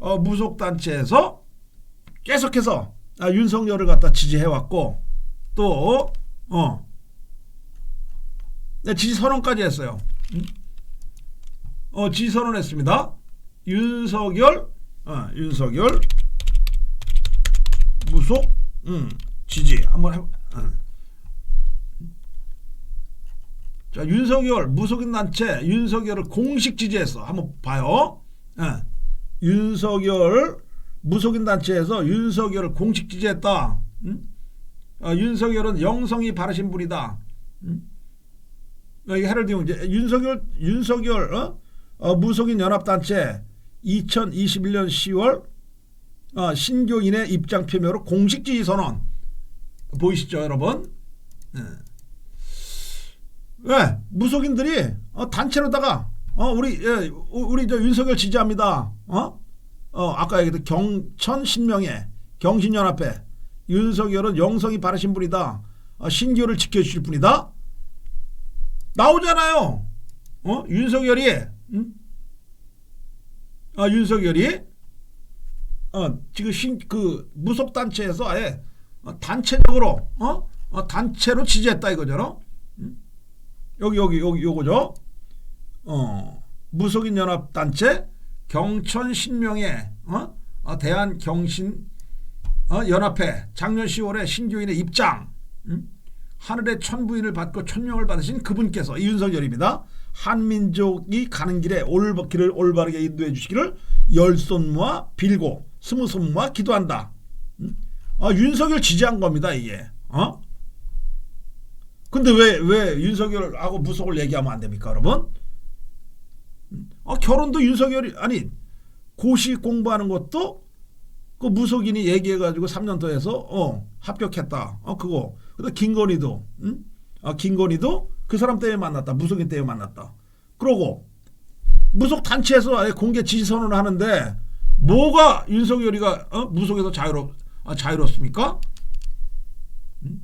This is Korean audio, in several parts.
어, 무속 단체에서 계속해서 아, 윤석열을 갖다 지지해 왔고 또 어. 네, 지지 선언까지 했어요. 음? 어, 지지 선언했습니다. 윤석열 어, 윤석열 무속 음, 지지 한번 해. 어. 자 윤석열 무속인 단체 윤석열을 공식 지지했어. 한번 봐요. 예. 윤석열 무속인 단체에서 윤석열을 공식 지지했다. 음? 어, 윤석열은 영성이 바르신 분이다. 음? 어, 이 해를 띄우면 이제 윤석열 윤석열 어? 어, 무속인 연합 단체 2021년 10월 어, 신교인의 입장 표명으로 공식 지지 선언 보이시죠, 여러분? 예. 왜 무속인들이 어, 단체로다가 어, 우리 예, 우리 저 윤석열 지지합니다. 어? 어, 아까 얘기했던 경천 신명회 경신연합회 윤석열은 영성이 바르신 분이다. 어, 신교를 지켜주실 분이다. 나오잖아요. 어? 윤석열이 응? 아 윤석열이 어, 지금 신 그 무속 단체에서 아예 어, 단체적으로 어? 어, 단체로 지지했다 이거죠. 응? 여기 여기 여기 요거죠. 어, 무속인 연합 단체 경천 신명회 어? 어, 대한 경신 어, 연합회 작년 10월에 신교인의 입장 음? 하늘의 천부인을 받고 천명을 받으신 그분께서 이윤석열입니다. 한민족이 가는 길에 올 길을 올바르게 인도해 주시기를 열손 모아 빌고 스무 손 모아 기도한다. 음? 아, 윤석열 지지한 겁니다 이게. 어? 근데 왜 왜 윤석열하고 무속을 얘기하면 안 됩니까, 여러분? 아, 결혼도 윤석열이 아니 고시 공부하는 것도 그 무속인이 얘기해가지고 3년 더 해서 어 합격했다. 어 그거. 근데 김건희도 응? 아 김건희도 그 사람 때문에 만났다. 무속인 때문에 만났다. 그러고 무속 단체에서 아예 공개 지지 선언을 하는데 뭐가 윤석열이가 어? 무속에서 자유롭 아, 자유롭습니까? 응?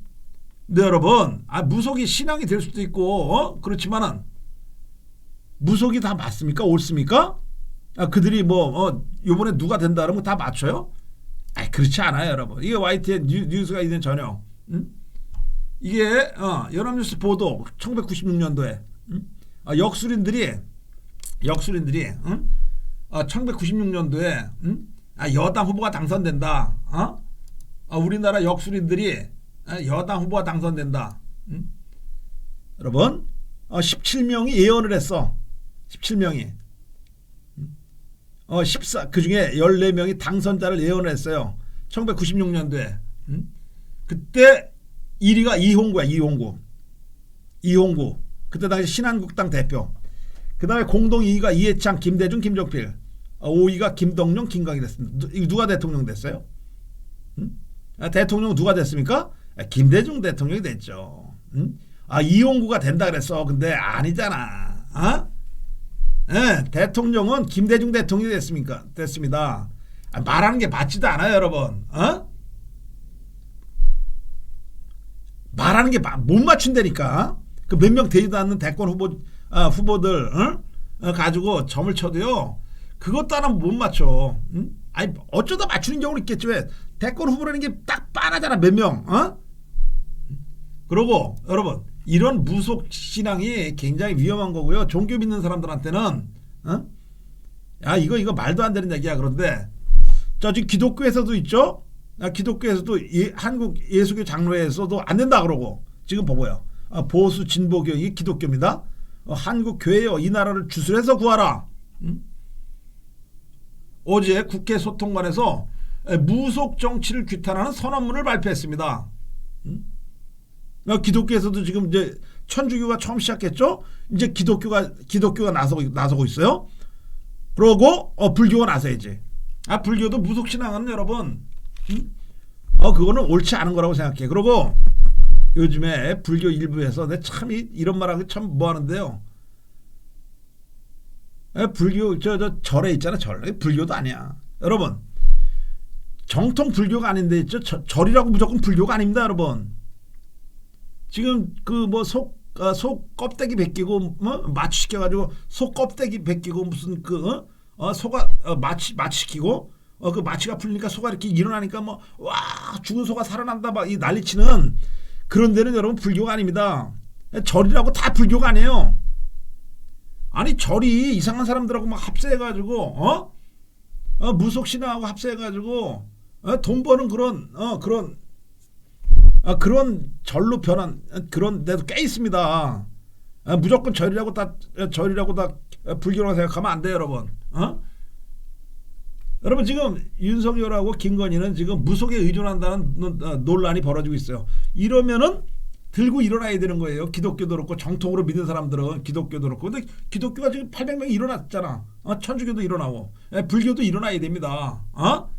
네 여러분, 아 무속이 신앙이 될 수도 있고 어? 그렇지만은 무속이 다 맞습니까? 옳습니까? 아, 그들이 뭐, 어, 요번에 누가 된다 그러면 다 맞춰요? 아 그렇지 않아요, 여러분. 이게 YTN 뉴, 스가 있는 전혀. 음? 이게, 어, 연합뉴스 보도 1996년도에, 음? 아, 역술인들이, 역술인들이, 음? 아, 1996년도에, 음? 아, 여당 후보가 당선된다. 어? 아, 우리나라 역술인들이 아, 여당 후보가 당선된다. 음? 여러분, 어, 17명이 예언을 했어. 17명이. 어, 14, 그 중에 14명이 당선자를 예언을 했어요. 1996년도에. 음? 그때 1위가 이홍구야, 이홍구. 이홍구. 그때 당시 신한국당 대표. 그 다음에 공동 2위가 이해창, 김대중, 김종필. 어, 5위가 김동룡, 김광희 됐습니다. 누- 누가 대통령 됐어요? 음? 아, 대통령 누가 됐습니까? 아, 김대중 대통령이 됐죠. 음? 아, 이용구가 된다 그랬어. 근데 아니잖아. 어? 예, 대통령은 김대중 대통령이 됐습니까? 됐습니다. 아, 말하는 게 맞지도 않아요, 여러분. 어? 말하는 게 못 맞춘다니까. 그 몇 명 되지도 않는 대권 후보 아, 후보들 어? 어, 가지고 점을 쳐도요. 그것도 하나 못 맞춰. 응? 아니 어쩌다 맞추는 경우는 있겠지 왜? 대권 후보라는 게딱 빤하잖아 몇 명. 어? 그러고 여러분 이런 무속 신앙이 굉장히 위험한 거고요. 종교 믿는 사람들한테는 어? 야 이거 이거 말도 안 되는 얘기야. 그런데 저 지금 기독교에서도 있죠. 아, 기독교에서도 예, 한국 예수교 장로회에서도 안 된다 그러고 지금 보고요. 아, 보수 진보교 이 기독교입니다. 어, 한국 교회여 이 나라를 주술해서 구하라. 음? 어제 국회 소통관에서 에, 무속 정치를 규탄하는 선언문을 발표했습니다. 어, 기독교에서도 지금 이제 천주교가 처음 시작했죠. 이제 기독교가 기독교가 나서고 나서고 있어요. 그러고 어 불교가 나서야지. 아 불교도 무속 신앙은 여러분, 음? 어 그거는 옳지 않은 거라고 생각해. 그러고 요즘에 불교 일부에서 내 참 이런 말하기 참 뭐하는데요. 에, 불교 저 저 절에 있잖아 절 불교도 아니야. 여러분 정통 불교가 아닌데 저, 저 절이라고 무조건 불교가 아닙니다, 여러분. 지금 그뭐속속 껍데기 벗기고 뭐 마취시켜 가지고 속 껍데기 벗기고 무슨 그 어? 어, 소가 어, 마취 마취시키고 어, 그 마취가 풀리니까 소가 이렇게 일어나니까 뭐 와 죽은 소가 살아난다 막 이 난리치는 그런 데는 여러분 불교가 아닙니다. 절이라고 다 불교가 아니에요. 아니 절이 이상한 사람들하고 막 합세해 가지고 어, 어 무속 신앙하고 합세해 가지고 어, 돈 버는 그런 어 그런 아, 그런 절로 변한 어, 그런 데도 꽤 있습니다. 아, 무조건 절이라고 다 어, 절이라고 다 어, 불교라고 생각하면 안 돼요, 여러분. 어? 여러분 지금 윤석열하고 김건희는 지금 무속에 의존한다는 논- 어, 논란이 벌어지고 있어요. 이러면은 들고 일어나야 되는 거예요. 기독교도 그렇고 정통으로 믿는 사람들은 기독교도 그렇고 근데 기독교가 지금 800명이 일어났잖아. 어? 천주교도 일어나고 예, 불교도 일어나야 됩니다. 어?